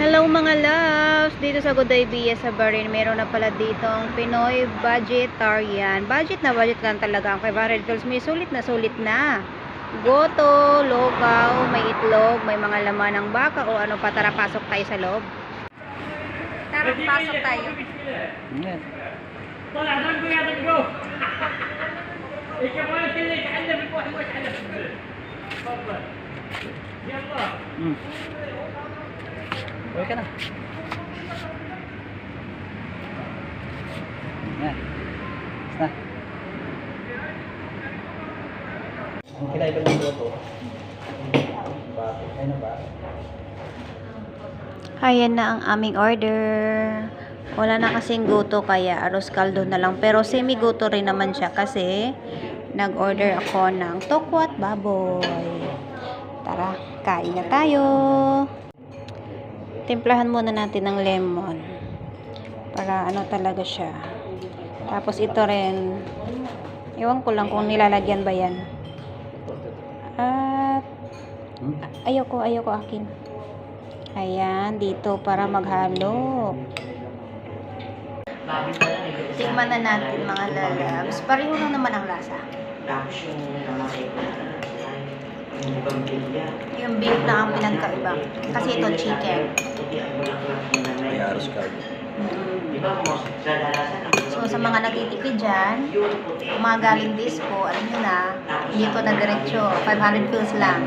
Hello mga loves! Dito sa Godaybia sa Barin, meron na pala dito ang Pinoy Budgetarian. Budget na budget lang talaga ang 500 pesos. May sulit na sulit na. Goto, lokaw, may itlog, may mga laman ng baka o ano pa. Tara, pasok tayo sa loob. Tara, pasok tayo. Yeah. Mm. Uwi ka na. Yan. Basta. Ang kinaiba ng loto. Bakit? Ayun ba? Ayan na ang aming order. Wala na kasing goto kaya aros kaldo na lang. Pero semi-goto rin naman siya kasi nag-order ako ng tokwa at baboy. Tara, kain na tayo! Timplahan muna natin ng lemon. Para ano talaga siya. Tapos ito rin. Ewan ko lang kung nilalagyan ba yan. At ayoko, ayoko akin. Ayan, dito para maghalo. Tikman na natin mga lalabs. Pareho lang naman ang lasa. Yung yung. Yung beef na ang pinagkaiba. Kasi ito chicken. Hindi yung. May dalasan ang So sa mga nagtitipid dyan, yun puti. mga galing disco, alam nyo na, dito na diretso. 500 pills lang.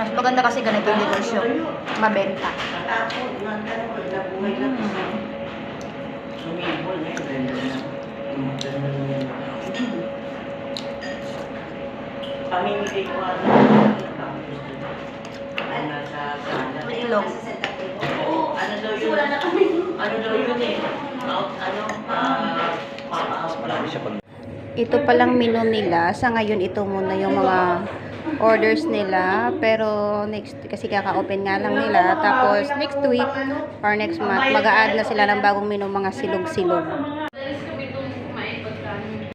Mas maganda kasi ganito negosyo. Mabenta. Natapon, Pamimigay ko ano. Ano ilong. Oo, ano daw yun? Ano daw yun eh? Ano, ah, pag ito palang menu nila. Sa ngayon, ito muna yung mga orders nila. Pero next, kasi kaka-open nga lang nila. Tapos next week or next month, mag-a-add na sila ng bagong menu, mga silog-silog.